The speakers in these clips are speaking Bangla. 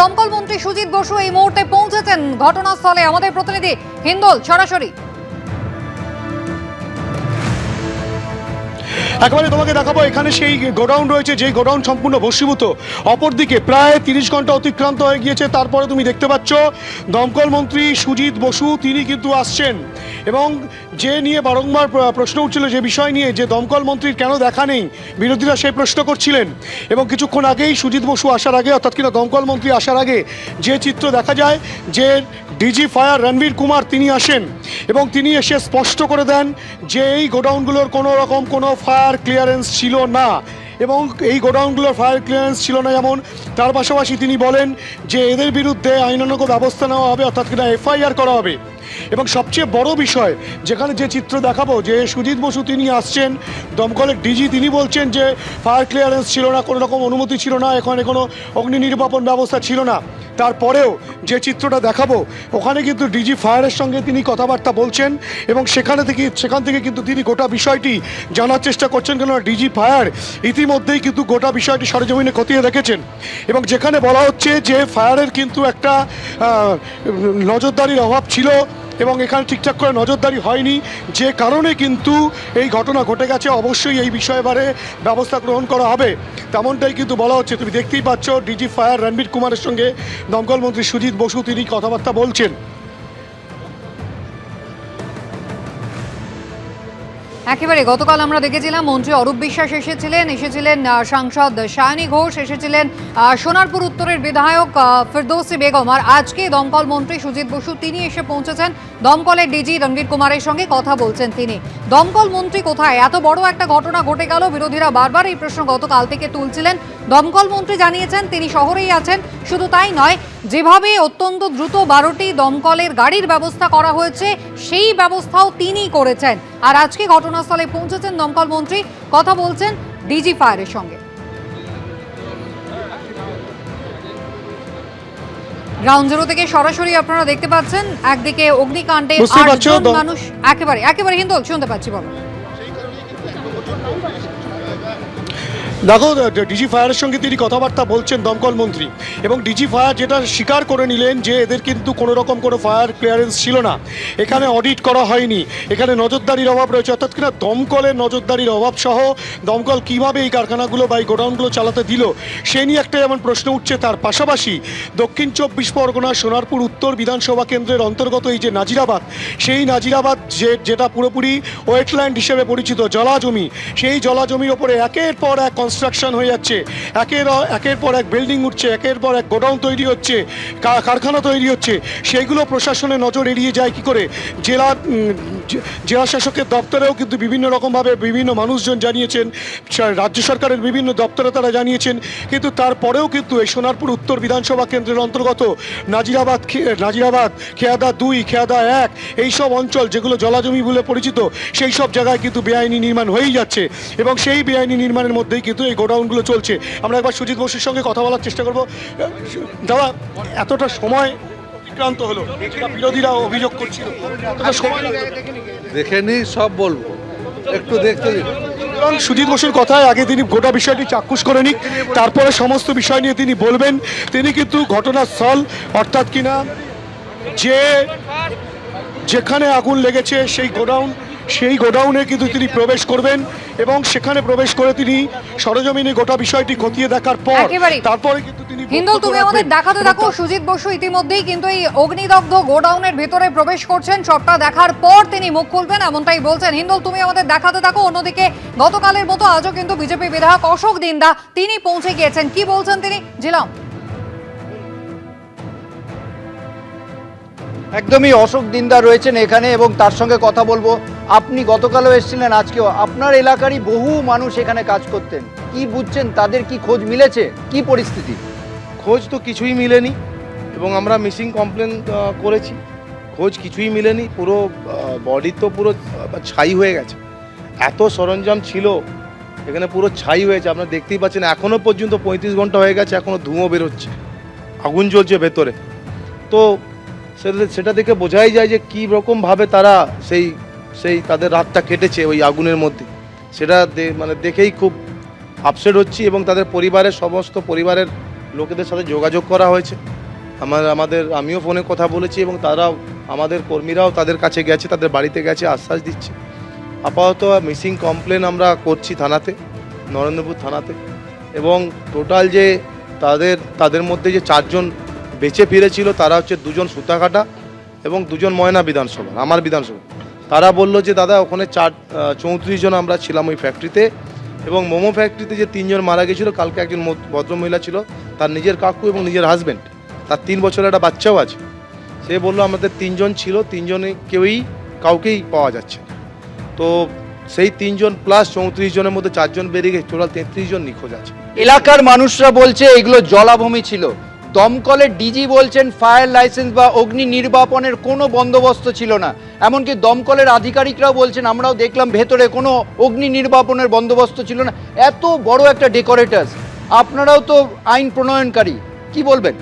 দমকল মন্ত্রী সুজিত বসু এই মুহূর্তে পৌঁছেছেন ঘটনাস্থলে। আমাদের প্রতিনিধি হিন্দল সরাসরি। একেবারে তোমাকে দেখাবো, এখানে সেই গোডাউন রয়েছে, যেই গোডাউন সম্পূর্ণ ভস্মীভূত অপরদিকে প্রায় তিরিশ ঘণ্টা অতিক্রান্ত হয়ে গিয়েছে, তারপরে তুমি দেখতে পাচ্ছ, দমকল মন্ত্রী সুজিত বসু, তিনি কিন্তু আসছেন। এবং যে নিয়ে বারংবার প্রশ্ন উঠছিল যে বিষয় নিয়ে, যে দমকল মন্ত্রীর কেন দেখা নেই, বিরোধীরা সেই প্রশ্ন করছিলেন। এবং কিছুক্ষণ আগেই সুজিত বসু আসার আগে, অর্থাৎ কিনা দমকল মন্ত্রী আসার আগে, যে চিত্র দেখা যায়, যে ডিজি ফায়ার রণবীর কুমার তিনি আসেন এবং তিনি এসে স্পষ্ট করে দেন যে এই গোডাউনগুলোর কোনো রকম কোনো ফায়ার ক্লিয়ারেন্স ছিল না এবং এই গোডাউনগুলোর ফায়ার ক্লিয়ারেন্স ছিল না যেমন তার পাশাপাশি তিনি বলেন যে এদের বিরুদ্ধে আইনানুগ ব্যবস্থা নেওয়া হবে, অর্থাৎ কিনা এফআইআর করা হবে। এবং সবচেয়ে বড় বিষয়, যেখানে যে চিত্র দেখাবো, যে সুজিত বসু তিনি আসছেন, দমকলের ডিজি তিনি বলছেন যে ফায়ার ক্লিয়ারেন্স ছিল না, কোনো রকম অনুমতি ছিল না, এখানে কোনো অগ্নি নির্বাপন ব্যবস্থা ছিল না। তারপরেও যে চিত্রটা দেখাবো, ওখানে কিন্তু ডিজি ফায়ারের সঙ্গে তিনি কথাবার্তা বলছেন এবং সেখানে থেকে, সেখান থেকে কিন্তু তিনি গোটা বিষয়টি জানার চেষ্টা করছেন কেন ডিজি ফায়ার ইতিমধ্যেই কিন্তু গোটা বিষয়টি সরেজমিনে খতিয়ে রেখেছেন এবং যেখানে বলা হচ্ছে যে ফায়ারের কিন্তু একটা নজরদারির অভাব ছিল এবং এখানে ঠিকঠাক করে নজরদারি হয়নি। যে কারণে কিন্তু এই ঘটনা ঘটে গেছে, অবশ্যই এই বিষয়ে বারে ব্যবস্থা গ্রহণ করা হবে। তেমনটাই কিন্তু বলা হচ্ছে, তুমি দেখতেই পাচ্ছ ডিজি ফায়ার রণবীর কুমারের সঙ্গে দমকল মন্ত্রী সুজিত বসু তিনি কথাবার্তা বলছেন। একেবারে গতকাল আমরা দেখেছিলাম মন্ত্রী অরূপ বিশ্বাস এসেছিলেন এসেছিলেন সাংসদ সায়নী ঘোষ, এসেছিলেন সোনারপুর উত্তরের বিধায়ক ফিরদৌসি বেগম। আর আজকে দমকল মন্ত্রী সুজিত বসু, তিনি এসে পৌঁছেছেন দমকলের ডিজি রণবীর কুমারের সঙ্গে কথা বলছেন তিনি। দমকল মন্ত্রী কোথায়? এত বড় একটা ঘটনা ঘটে গেল, বিরোধীরা বারবার এই প্রশ্ন গতকাল থেকে তুলছিলেন। দমকল মন্ত্রী জানিয়েছেন, তিনি শহরেই আছেন, শুধু তাই নয়, যেভাবে অত্যন্ত দ্রুত বারোটি দমকলের গাড়ির ব্যবস্থা করা হয়েছে, সেই ব্যবস্থাও তিনি করেছেন। আর আজকে ঘটনাস্থলে পৌঁছেছেন দমকল মন্ত্রী। কথা বলছেন ডিজি ফায়ারের সঙ্গে। গ্রাউন্ড জিরো থেকে সরাসরি আপনারা দেখতে পাচ্ছেন একদিকে অগ্নিকাণ্ডে আটজন মানুষ একেবারে একেবারে হিন্দল শুনতে পাচ্ছি বলো। দেখো ডিজি ফায়ারের সঙ্গে তিনি কথাবার্তা বলছেন দমকল মন্ত্রী। এবং ডিজি ফায়ার যেটা স্বীকার করে নিলেন যে এদের কিন্তু কোনো রকম কোনো ফায়ার ক্লিয়ারেন্স ছিল না। এখানে অডিট করা হয়নি। এখানে নজরদারির অভাব রয়েছে। অর্থাৎ কিনা দমকলের নজরদারির অভাব সহ দমকল কীভাবে এই কারখানাগুলো বা এই গোডাউনগুলো চালাতে দিল, সে নিয়ে একটা যেমন প্রশ্ন উঠছে। তার পাশাপাশি দক্ষিণ চব্বিশ পরগনা, সোনারপুর, উত্তর বিধানসভা কেন্দ্রের অন্তর্গত এই যে নাজিরাবাদ, সেই নাজিরাবাদ যে যেটা পুরোপুরি ওয়েটল্যান্ড হিসেবে পরিচিত জলাজমি, সেই জলাজমির ওপরে একের পর এক কনস্ট্রাকশন হয়ে যাচ্ছে। একের একের পর এক বিল্ডিং উঠছে, একের পর এক গোডাউন তৈরি হচ্ছে কারখানা তৈরি হচ্ছে। সেইগুলো প্রশাসনের নজর এড়িয়ে যায় কি করে? জেলা জেলা শাসকের দপ্তরেও কিন্তু বিভিন্ন রকমভাবে বিভিন্ন মানুষজন জানিয়েছেন রাজ্য সরকারের বিভিন্ন দপ্তরে তারা জানিয়েছেন। কিন্তু তারপরেও কিন্তু এই সোনারপুর উত্তর বিধানসভা কেন্দ্রের অন্তর্গত নাজিরাবাদ নাজিরাবাদ, খেয়াদা দুই, খেয়াদা এক এই সব অঞ্চল যেগুলো জলাজমি বলে পরিচিত সেই সব জায়গায় কিন্তু বেআইনি নির্মাণ হয়েই যাচ্ছে। এবং সেই বেআইনি নির্মাণের মধ্যেই কিন্তু এই গোডাউনগুলো চলছে। আমরা একবার সুজিত বসুর সঙ্গে কথা বলার চেষ্টা করব। দাদা এতটা সময় অতিক্রান্ত হলো। বিরোধীরা অভিযোগ করছিল। দেখে নি সব বলব। একটু দেখতে সুজিত বসুর কথায় আগে তিনি গোটা বিষয়টি চাক্ষুষ করে নিক তারপরে সমস্ত বিষয় নিয়ে তিনি বলবেন। তিনি কিন্তু ঘটনাস্থল অর্থাৎ কিনা যে যেখানে আগুন লেগেছে সেই গোডাউন সেই গোডাউনে কিন্তু তিনি প্রবেশ করবেন এবং সেখানে প্রবেশ করে তিনি সরজমিনে গোটা বিষয়টি খতিয়ে দেখার পর। তারপরে কিন্তু তিনি হিন্দল তুমি আমাদের দেখাতে থাকো সুজিত বসু ইতিমধ্যেই কিন্তু এই অগ্নিদগ্ধ গোডাউনের ভেতরে প্রবেশ করছেন। সবটা দেখার পর তিনি মুখ খুলবেন এমনটাই বলছেন। হিন্দল তুমি আমাদের দেখাতে থাকো। অন্যদিকে গতকালের মতো আজও কিন্তু বিজেপি বিধায়ক অশোক দিন্দা তিনি পৌঁছে গিয়েছেন। কি বলছেন তিনি? জিলাম একদমই অশোক দিনদা রয়েছেন এখানে এবং তার সঙ্গে কথা বলব। আপনি গতকালও এসেছিলেন, আজকেও। আপনার এলাকারই বহু মানুষ এখানে কাজ করতেন। কি বুঝছেন, তাদের কি খোঁজ মিলেছে? কি পরিস্থিতি? খোঁজ তো কিছুই মিলেনি এবং আমরা মিসিং কমপ্লেন করেছি। খোঁজ কিছুই মিলেনি, পুরো বডি তো পুরো ছাই হয়ে গেছে। এত সরঞ্জাম ছিল, এখানে পুরো ছাই হয়েছে। আপনারা দেখতেই পাচ্ছেন এখনও পর্যন্ত পঁয়ত্রিশ ঘণ্টা হয়ে গেছে এখনও ধুঁয়ো বেরোচ্ছে। আগুন জ্বলছে ভেতরে। তো সেটা দেখে বোঝাই যায় যে কী রকমভাবে তারা সেই সেই তাদের রাতটা কেটেছে ওই আগুনের মধ্যে। সেটা মানে দেখেই খুব আপসেট হচ্ছি এবং তাদের পরিবারের সমস্ত পরিবারের লোকেদের সাথে যোগাযোগ করা হয়েছে। আমার আমাদের আমিও ফোনে কথা বলেছি এবং তারাও আমাদের কর্মীরাও তাদের কাছে গেছে, তাদের বাড়িতে গেছে, আশ্বাস দিচ্ছে। আপাতত মিসিং কমপ্লেন আমরা করছি থানাতে, নরেন্দ্রপুর থানাতে। এবং টোটাল যে তাদের তাদের মধ্যে যে চারজন বেঁচে ফিরেছিল তারা হচ্ছে দুজন সুতাকাটা এবং দুজন ময়না বিধানসভা আমার বিধানসভা। তারা বলল যে, দাদা, ওখানে চার চৌত্রিশ জন আমরা ছিলাম ওই ফ্যাক্টরিতে এবং মোমো ফ্যাক্টরিতে যে তিনজন মারা গেছিল, কালকে একজন ভদ্রমহিলা ছিল, তার নিজের কাকু এবং নিজের হাজব্যান্ড তার তিন বছরের একটা বাচ্চাও আছে। সে বলল, আমাদের তিনজন ছিল, তিনজনে কেউই কাউকেই পাওয়া যাচ্ছে তো সেই তিনজন প্লাস চৌত্রিশ জনের মধ্যে চারজন বেরিয়ে গেছে টোটাল তেত্রিশ জন নিখোঁজ আছে। এলাকার মানুষরা বলছে, এগুলো জলাভূমি ছিল। দমকলের ডিজি বলছেন ফায়ার লাইসেন্স বা অগ্নি নির্বাপনের কোনো বন্দোবস্ত ছিল না। এমনকি দমকলের আধিকারিকরাও বলছেন, আমরাও দেখলাম ভেতরে কোনো অগ্নি নির্বাপনের বন্দোবস্ত ছিল না। এত বড় একটা ডেকোরেটার্স আপনারাও তো আইন প্রণয়নকারী, কি বলবেন?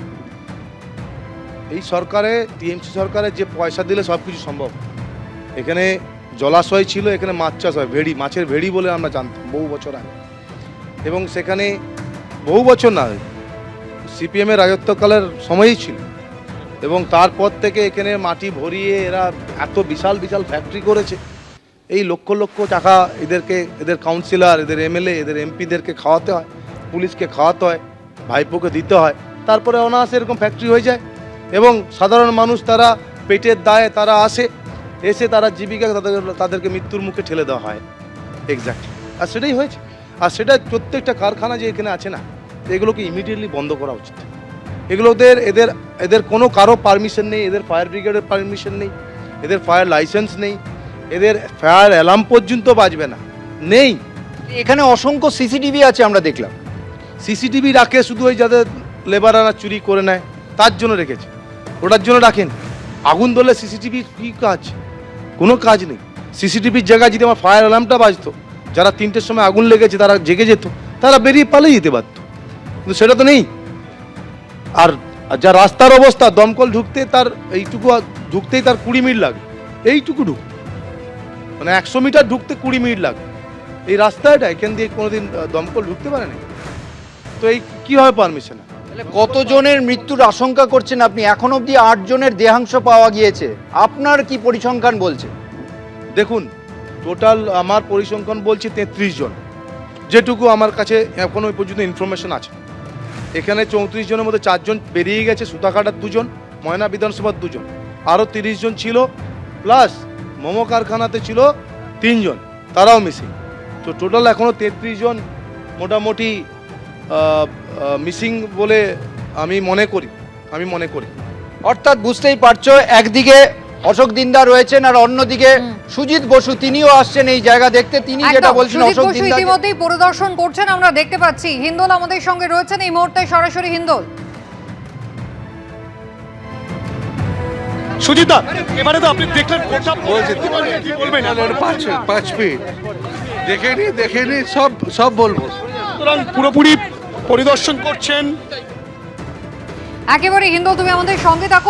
এই সরকারে, টিএমসি সরকারে যে পয়সা দিলে সব কিছু সম্ভব। এখানে জলাশয় ছিল, এখানে মাছ চাষ হয়, ভেড়ি, মাছের ভেড়ি বলে আমরা জানতাম বহু বছর আগে। এবং সেখানে বহু বছর না সিপিএমের রাজত্বকালের সময়ই ছিল। এবং তারপর থেকে এখানে মাটি ভরিয়ে এরা এত বিশাল বিশাল ফ্যাক্টরি করেছে। এই লক্ষ লক্ষ টাকা এদেরকে, এদের কাউন্সিলর এদের এমএলএ এদের এমপিদেরকে খাওয়াতে হয়, পুলিশকে খাওয়াতে হয়, ভাইপোকে দিতে হয়। তারপরে অনায়াসে এরকম ফ্যাক্টরি হয়ে যায় এবং সাধারণ মানুষ তারা পেটের দায়ে তারা আসে, এসে তারা জীবিকা তাদের, তাদেরকে মৃত্যুর মুখে ঠেলে দেওয়া হয়। এক্স্যাক্টলি আর সেটাই হয়েছে। আর সেটা প্রত্যেকটা কারখানা যে এখানে আছে না এগুলোকে ইমিডিয়েটলি বন্ধ করা উচিত। এগুলোদের এদের এদের কোনো কারও পারমিশন নেই এদের ফায়ার ব্রিগেডের পারমিশন নেই এদের ফায়ার লাইসেন্স নেই এদের ফায়ার অ্যালার্ম পর্যন্ত বাজবে না নেই। এখানে অসংখ্য সিসিটিভি আছে আমরা দেখলাম। সিসিটিভি রাখে শুধু ওই যাদের লেবাররা চুরি করে নেয় তার জন্য রেখেছে। ওটার জন্য রাখেন। আগুন ধরলে সিসিটিভি কী কাজ? কোনো কাজ নেই। সিসিটিভির জায়গায় যদি আমার ফায়ার অ্যালার্মটা বাজতো যারা তিনটের সময় আগুন লেগেছে তারা জেগে যেত তারা বেরিয়ে পালিয়ে যেতে পারত। কিন্তু সেটা তো নেই। আর যা রাস্তার অবস্থা দমকল ঢুকতে তার এইটুকু ঢুকতেই তার কুড়ি মিনিট লাগে। এইটুকু ঢুক। মানে একশো মিটার ঢুকতে কুড়ি মিনিট লাগে। এই রাস্তাটা এখান দিয়ে কোনোদিন দমকল ঢুকতে পারে না তো এই কীভাবে পারমিশন? কতজনের মৃত্যুর আশঙ্কা করছেন আপনি? এখন অবধি আট জনের দেহাংশ পাওয়া গিয়েছে। আপনার কি পরিসংখ্যান বলছে? দেখুন টোটাল আমার পরিসংখ্যান বলছে তেত্রিশ জন। যেটুকু আমার কাছে এখনও ওই পর্যন্ত ইনফরমেশন আছে। এখানে চৌত্রিশ জনের মধ্যে চারজন বেরিয়ে গেছে, সুতাকাটার দুজন, ময়না বিধানসভার দুজন। আরও তিরিশ জন ছিল, প্লাস মোমো কারখানাতে ছিল তিনজন, তারাও মিসিং। তো টোটাল এখনও তেত্রিশ জন মোটামুটি মিসিং বলে আমি মনে করি, আমি মনে করি। অর্থাৎ বুঝতেই পারছ, একদিকে অশোক দিনদা রয়েছেন আর অন্যদিকে সুজিত বসু তিনিও আসছেন এই জায়গা দেখতে। তিনি যেটা বলছেন অশোক দিনদা ইতিমধ্যেই পরিদর্শন করছেন আমরা দেখতে পাচ্ছি। হিন্দোল আমাদের সঙ্গে রয়েছেন এই মুহূর্তে সরাসরি হিন্দোল। সুজিতা এবারে তো আপনি দেখলেন বলছি কি বলবেন? পাঁচ পাঁচ ফিট দেখে নি দেখে নি সব সব বলব। সুতরাং পুরোপুরি পরিদর্শন করছেন। একেবারে হিন্দোল তুমি আমাদের সঙ্গে থাকো।